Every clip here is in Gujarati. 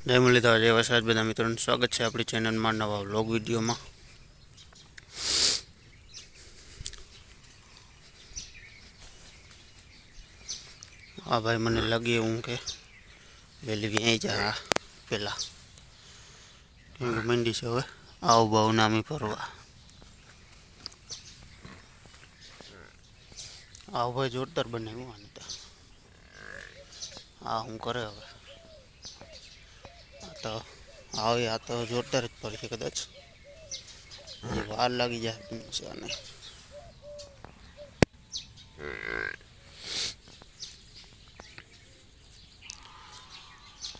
જય મુરલીધર, જય વરસાદ બધા મિત્રોનું સ્વાગત છે આપણી ચેનલમાં નવા વ્લોગ વિડીયોમાં. હા ભાઈ, મને લાગે એવું કે વહેલી વ્યાઈ જા પેલા કેમ કે મંડી છે હવે. આવું બહુ નામી ફરવા. આવું ભાઈ, જોરદાર બનાવ્યું આને તો. હા, હું કરે હવે? આ તો આવે આ તો જોરદાર જ પડશે કદાચ. વાર લાગી જાય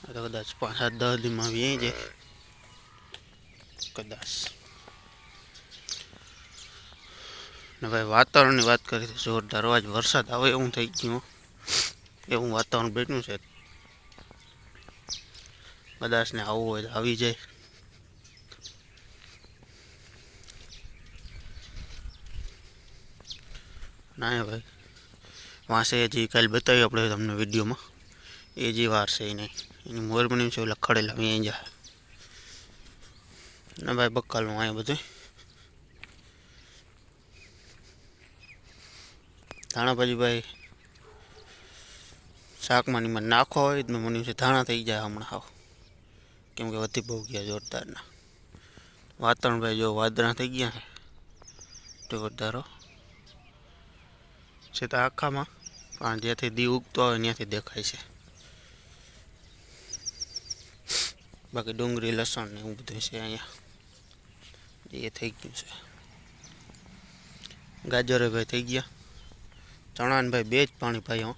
આ તો કદાચ પાંચ સાત દસ દીમાં વી જાય કદાચ. ને ભાઈ વાતાવરણની વાત કરી તો જોરદાર. આજ વરસાદ આવે એવું થઈ ગયું એવું વાતાવરણ બન્યું છે. કદાચ ને આવવું હોય તો આવી જાય. ના ભાઈ, વાંસે જે કાલે બતાવ્યું આપણે તમને વિડીયોમાં. એ જે વાર છે એને, એની મોર બન્યું છે લખડેલા અહીંયા અહીં જાય ના ભાઈ બક્કાલું અહીંયા બધું. ધાણા પછી ભાઈ, શાકમાં નાખો હોય તો મને ધાણા થઈ જાય હમણાં હાવ કેમ કે વધી બહુ ગયા જોરદારના. વાતાવરણ ભાઈ જો વાદળા થઈ ગયા છે. જોરદારો છે તો આખામાં. પણ જ્યાંથી દી ઉગતો હોય ત્યાંથી દેખાય છે. બાકી ડુંગળી, લસણ ને એવું બધું છે અહીંયા. એ થઈ ગયું છે. ગાજરે ભાઈ થઈ ગયા. ચણા ને ભાઈ બે જ પાણી ભાઈ હો.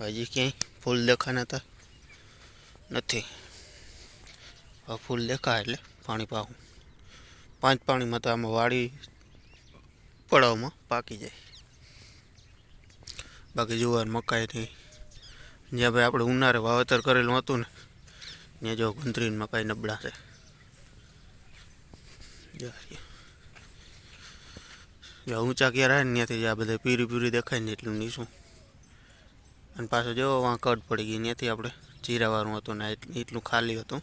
હજી ક્યાંય ફૂલ દેખાના હતા નથી. હવે ફૂલ દેખાય એટલે પાણી પાવું પાંચ પાણીમાં તો આમાં વાડી પડાવમાં પાકી જાય. બાકી જુવાર મકાઈની જ્યાં ભાઈ આપણે ઉનાળે વાવેતર કરેલું હતું ને, ત્યાં જો ગુંદરીને મકાઈ નબળા છે. જો ઊંચા ક્યાં રહે ને ત્યાંથી આ બધા પીરી પીરી દેખાય ને એટલું નીચું. અને પાછું જો વાં કટ પડી ગઈ ત્યાંથી આપણે જીરાવાળું હતું ને એટલું ખાલી હતું.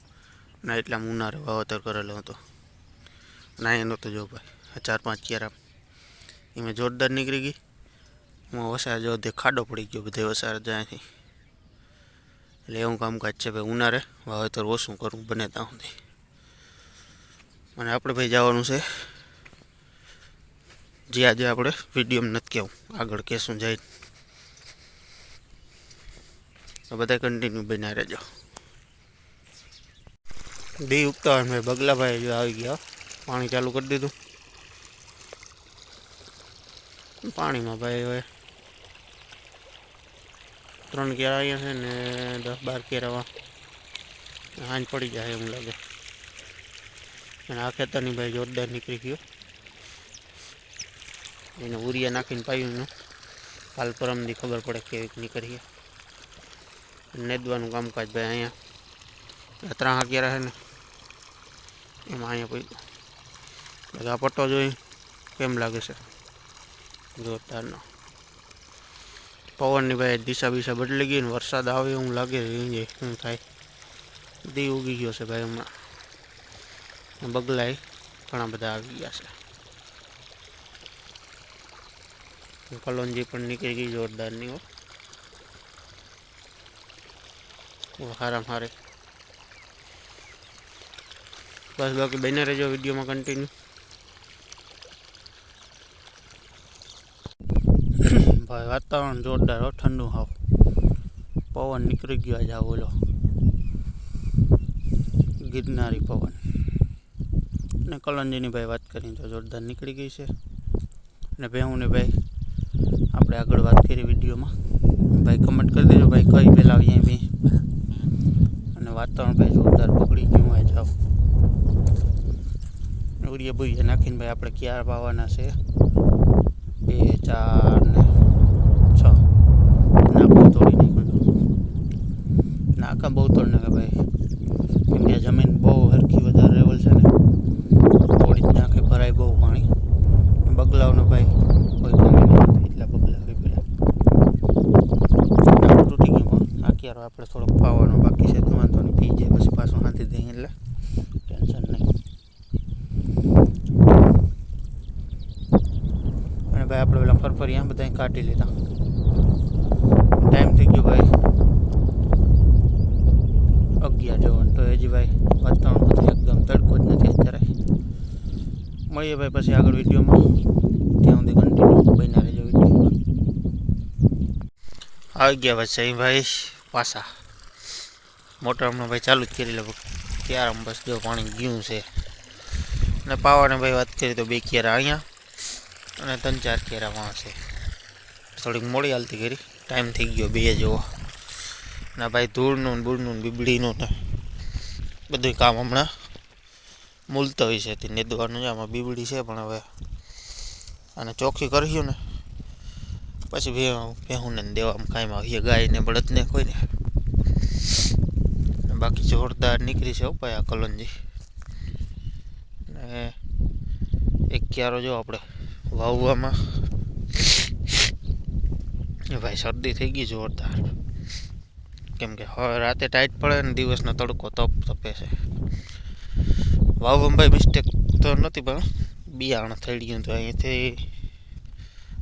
ને, એટલા ઉનાળે વાવેતર કરેલો હતો. ના એનો તો જો ભાઈ. ચાર પાંચ ક્યારા એમાં જોરદાર નીકળી ગઈ. એમાં વસાર જો ખાડો પડી ગયો બધે વસાર જ્યાંથી એટલે એવું કામકાજ છે ભાઈ ઉનાળે વાવેતર ઓછું કરવું બને ત્યાં સુધી. અને આપણે ભાઈ જવાનું છે. જે આજે આપણે વિડીયોમાં નથી કહેવું આગળ કહેશું જાય તો બધા કન્ટિન્યુ બન્યા રહેજો. દી ઉગતા હોય મેં બગલાભાઈ જો આવી ગયા. પાણી ચાલુ કરી દીધું. પાણીમાં ભાઈ હવે ત્રણ કેરા અહીંયા છે ને દસ બાર કેરામાં હાંજ પડી જાય એવું લાગે. અને આ ખેતરની ભાઈ જોરદાર નીકળી ગયો. એને ઉરિયા નાખીને પાયું કાલ પરમની ખબર પડે કેવીક નીકળીએ નેદવાનું કામકાજ ભાઈ અહીંયા. ત્રણ કેરા છે ને. એમાં અહીંયા કોઈ બધા પટ્ટો જોઈ કેમ લાગે છે? જોરદારનો. પવનની ભાઈ દિશા બિશા બદલી ગઈ ને વરસાદ આવે એવું લાગે છે. શું થાય. દી ઉગી ગયો છે ભાઈ હમણાં. બગલાય ઘણા બધા આવી ગયા છે. કલોંજી પણ નીકળી ગઈ જોરદારની હો. હારામ હારે. બસ બાકી બને રહેજો વિડીયોમાં કન્ટિન્યુ ભાઈ, વાતાવરણ જોરદાર હો, ઠંડુ હાવ. પવન નીકળી ગયો આજે, આ બોલો. ગિરનારી પવન. અને કલંજીની ભાઈ વાત કરીને તો જોરદાર નીકળી ગઈ છે. અને ભેહુંને ભાઈ, આપણે આગળ વાત કરી વિડીયોમાં. ભાઈ કમેન્ટ કરી દેજો ભાઈ, કઈ પહેલાં આવીએ બી અને વાતાવરણ ભાઈ જોરદાર પકડી ગયું હોય જાવ ઉડિયા બુડિયા નાખીને ભાઈ આપણે ક્યાં પાવાના છે? બે, ચાર ને છ. નાખું તોડી નાખ્યું નાકા બહુ તોડી નાખે ભાઈ. કેમ જમીન બહુ હરખી વધારે લેવલ છે ને થોડી જ નાખે, ભરાય બહુ પાણી. બગલાઓનો ભાઈ કોઈ કમી એટલા બગલા કે પેલા. તૂટી ગયું પણ આ આપણે થોડોક પાવાનો બાકી છે, તો વાંધો નહીં. પી જાય ફરફરિયા બધા કાઢી લીધા. ટાઈમ થઈ ગયો ભાઈ. અગિયાર જેવો તો હજી ભાઈ વાતાવરણ બધું એકદમ તડકો જ નથી અત્યારે. મળીએ ભાઈ પછી આગળ વિડીયોમાં. ત્યાં સુધી કન્ટિન્યુ બન્યા રહેજો વિડીયોમાં. આવી ગયા પછી ભાઈ પાછા. મોટર હમણાં ભાઈ ચાલુ જ કરી લગભગ. ક્યારે બસ જો પાણી ગયું છે. અને પાવાને ભાઈ વાત કરી તો બે ક્યારે અહીંયા. અને ત્રણ ચાર કેરા વાંચે થોડીક મોડી હાલતી કરી. ટાઈમ થઈ ગયો બે જેવો. ના ભાઈ, ધૂળનું બૂળનું બીબડીનું ને બધું કામ હમણાં મુલતવી છે. તે નેદવાનું આમાં બીબડી છે પણ હવે અને ચોખ્ખી કર્યું ને. પછી ભે ભેહુંને દેવામાં કાંઈમાં આવીએ. ગાયને બળદને કોઈને બાકી જોરદાર નીકળી છે ભાઈ આ કલંજી ને એક ક્યારો જો આપણે. વાવવામાં ભાઈ શરદી થઈ ગઈ જોરદાર. કેમ કે રાતે ટાઈટ પડે ને દિવસનો તડકો તપ તપે છે. વાવવામાં ભાઈ મિસ્ટેક તો નથી, પણ બિયારણ થઈ ગયું તો અહીંથી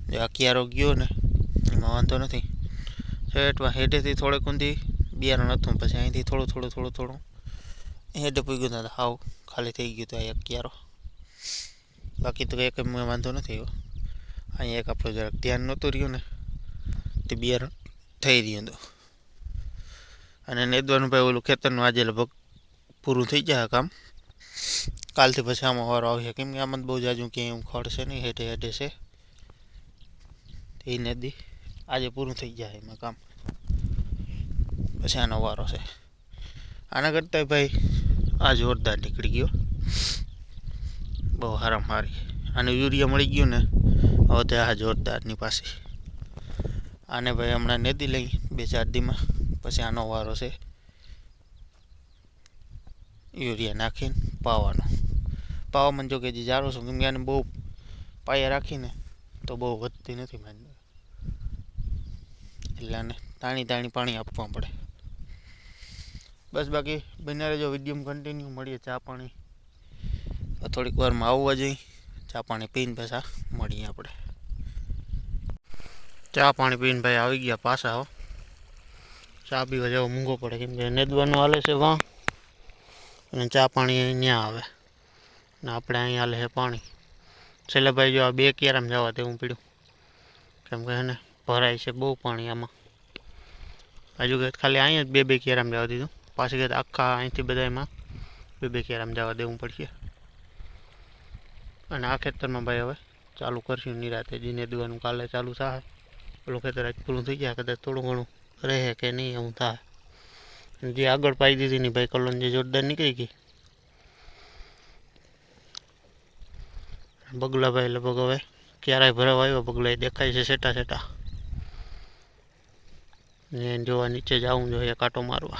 જે આ ક્યારો ગયો ને, એમાં વાંધો નથી. હેઠમાં હેઠેથી થોડેક ઊંધી બિયારણ હતું, પછી અહીંથી થોડું થોડું થોડું થોડું હેઠે પૂગ્યું હતું હાવ ખાલી થઈ ગયું હતું આ અકિયારો. ક્યારો બાકી તો એક વાંધો નથી આવ્યો અહીંયા એક આપણું જરાક ધ્યાન નહોતું રહ્યું ને, તે બિયારણ થઈ રહ્યું હતું. અને નેદવાનું ભાઈ ઓલું ખેતરનું આજે લગભગ પૂરું થઈ જાય કામ. કાલથી પછી આમાં વારો આવશે. કેમ કે આમાં બહુ જાજુ ક્યાંય એમ ખડ છે નહીં, હેઠે હેઠે છે. એ નદી આજે પૂરું થઈ જાય એમાં કામ. પછી આનો વારો છે. આના કરતાં ભાઈ આ જોરદાર નીકળી ગયો. બહુ હારામ હારી. અને યુરિયા મળી ગયું ને, હવે તે આ જોરદારની પાસે આને ભાઈ હમણાં નેતી લઈ, બે ચાર દીમાં. પછી આનો વારો છે. યુરિયા નાખીને પાવાનો. પાવામાં જો કે જે જારો છું, કેમ કે આને બહુ પાયા રાખીને તો બહુ વધતી નથી માંડ એટલે આને તાણી તાણી પાણી આપવા પડે. બસ બાકી બન્યા રહેજો વીડિયો કન્ટિન્યુ મળીએ ચા પાણી. થોડીક વારમાં આવવા જઈ. ચા પાણી પીને પાછા મળીએ આપણે. ચા પાણી પીને ભાઈ આવી ગયા પાછા હો. ચા પીવા જેવો મૂંગો પડે કેમ કે નેદવાનું હાલે છે વાં. અને ચા પાણી અહીંયા આવે. ને આપણે અહીંયા હાલે છે પાણી. છેલ્લે ભાઈ જો આ બે કેરામ જવા તેવું પીડ્યું કેમ કે એને ભરાય છે બહુ પાણી આમાં. હજુ કે ખાલી અહીંયા જ બે બે કેરામ જવા દીધું. પાછી કે આખા અહીંથી બધા એમાં બે બે કેરામ જવા દેવું પડશે અને આ ખેતરમાં ભાઈ હવે ચાલુ કરશું, નિરાતે જીને દેવાનું કાલે ચાલુ થાય. પેલું ખેતર આજ પૂરું થઈ જાય કદાચ થોડું ઘણું રહે કે નહીં એવું થાય. જે આગળ પાઈ દીધી ની ભાઈ કલોન જે જોરદાર નીકળી ગઈ. બગલા ભાઈ લગભગ હવે ક્યારેય ભરાવા આવ્યો, બગલા દેખાય છે સેટા સેટા. ને જોવા નીચે જવું જોઈએ, કાંટો મારવા.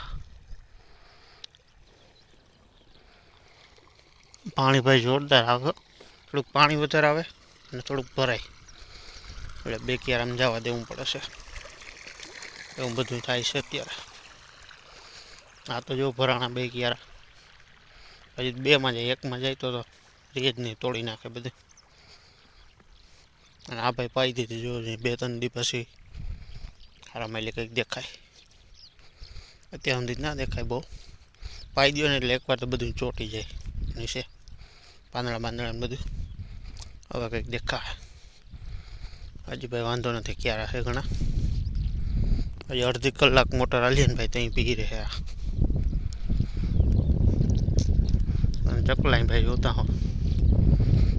પાણી ભાઈ જોરદાર આવે. થોડુંક પાણી વધારે આવે અને થોડુંક ભરાય. એટલે બે ક્યાર આમ જવા દેવું પડે છે એવું બધું થાય છે અત્યારે. આ તો જો ભરાણા બે ક્યારા. હજી બેમાં જાય, એકમાં જાય તો તો રેજ નહીં તોડી નાખે બધું. અને આ ભાઈ પાઈ દીધી જો બે ત્રણ દી પછી. હારા માઇલે કંઈક દેખાય. અત્યાર સુધી ના દેખાય બહુ. પાઈ દો ને એટલે એકવાર તો બધું ચોંટી જાય. નીચે પાંદડા બાંદડા બધું. હવે કંઈક દેખાય. હજી ભાઈ વાંધો નથી, ક્યારે હશે ઘણા? હજી અડધી કલાક મોટર હાલીએ ને ભાઈ ત્યાં પી રહ્યા અને ચકલાઈ ભાઈ જોતા હો.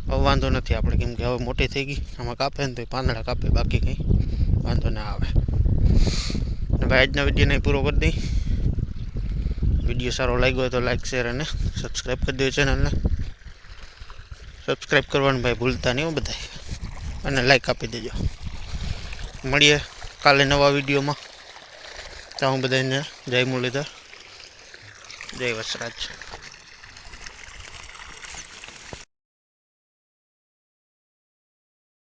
હવે વાંધો નથી આપણે, કેમ કે હવે મોટી થઈ ગઈ. આમાં કાપે ને તો પાંદડા કાપે, બાકી કંઈ વાંધો ના આવે. અને ભાઈ આજનો વીડિયો નહીં પૂરો કરી દઈ. વીડિયો સારો લાગ્યો હોય તો લાઈક, શેર અને સબસ્ક્રાઈબ કરી દો ચેનલને. સબસ્ક્રાઈબ કરવાનું ભાઈ ભૂલતા નહીં બધાય. અને લાઈક આપી દેજો. મળીએ કાલે નવા વિડીયોમાં. ત્યાં હું બધાને જય મુરલીધર. જય વસરાજ.